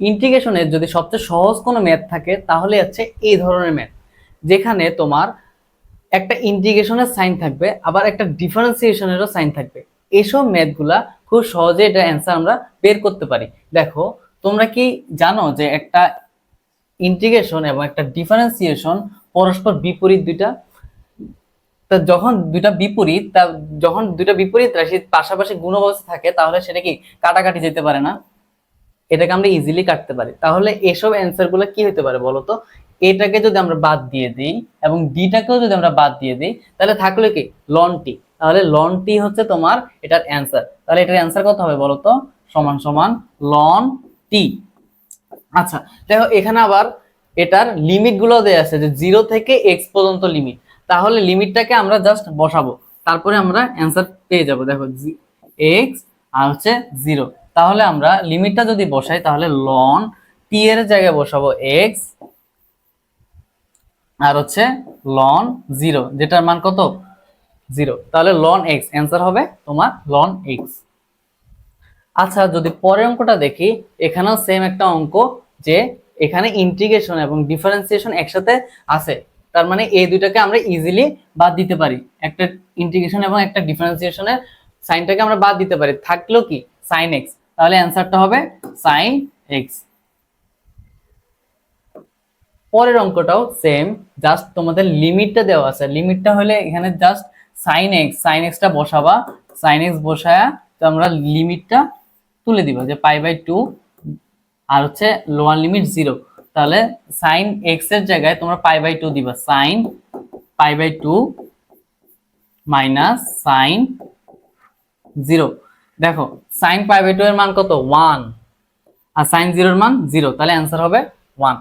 ইন্টিগ্রেশনের যদি সবচেয়ে সহজ কোনো ম্যাথ থাকে, তাহলে হচ্ছে এই ধরনের ম্যাথ যেখানে তোমার একটা ইন্টিগ্রেশনের সাইন থাকবে, আবার একটা ডিফারেন্সিয়েশনেরও সাইন থাকবে। এসব ম্যাথগুলা খুব সহজে এটা অ্যান্সার আমরা বের করতে পারি। দেখো, তোমরা কি জানো যে একটা ইন্টিগ্রেশন এবং একটা ডিফারেন্সিয়েশন পরস্পর বিপরীত দুইটা? তা যখন দুইটা বিপরীত, তা যখন দুইটা বিপরীত রাশি পাশাপাশি গুণ অবস্থা থাকে, তাহলে সেটা কি কাটাকাটি যেতে পারে না? এটাকে আমরা ইজিলি কাটতে পারি। তাহলে এসব অ্যান্সারগুলো কি হতে পারে বলতো? এটাকে যদি আমরা বাদ দিয়ে দিই এবং ডিটাকেও যদি আমরা বাদ দিয়ে দিই, তাহলে থাকল কি? লন টি তাহলে লন টি হচ্ছে তোমার এটার অ্যান্সার তাহলে এটার অ্যান্সার কত হবে বলতো? সমান সমান লন টি আচ্ছা দেখো, এখানে আবার এটার লিমিটগুলো দেওয়া আছে যে জিরো থেকে এক্স পর্যন্ত লিমিট তাহলে লিমিটটাকে আমরা জাস্ট বসাবো। তারপরে আমরা অ্যান্সার পেয়ে যাব। দেখো এক্স আর হচ্ছে জিরো তাহলে আমরা লিমিটটা যদি বসাই, তাহলে লন টি এর জায়গায় বসাবো এক্স আর হচ্ছে লন জিরো যেটার মান কত? জিরো তাহলে লন এক্স অ্যান্সার হবে তোমার লন এক্স আচ্ছা যদি পরের অঙ্কটা দেখি, এখানেও সেম একটা অঙ্ক যে এখানে ইন্টিগ্রেশন এবং ডিফারেন্সিয়েশন একসাথে আছে। তার মানে এই দুইটাকে আমরা ইজিলি বাদ দিতে পারি। একটা ইন্টিগ্রেশন এবং একটা ডিফারেন্সিয়েশনের সাইনটাকে আমরা বাদ দিতে পারি। থাকল কি? সাইন এক্স তাহলে অ্যান্সারটা হবে সাইন এক্স পরের অঙ্কটাও সেম জাস্ট তোমাদের লিমিটটা দেওয়া আছে। লিমিটটা হলে এখানে জাস্ট সাইন এক্স সাইন এক্সটা বসাবা। সাইন এক্স বসায়া তো আমরা লিমিটটা তুলে দিব যে পাই বাই টু আর হচ্ছে লোয়ার লিমিট জিরো তাহলে সাইন এক্সের জায়গায় তোমরা পাই বাই টু দিবা। Sine pi by two minus sine zero দেখো সাইন পাই বাই টু এর মান কত? ওয়ান আর সাইন জিরোর মান জিরো তাহলে অ্যান্সার হবে ওয়ান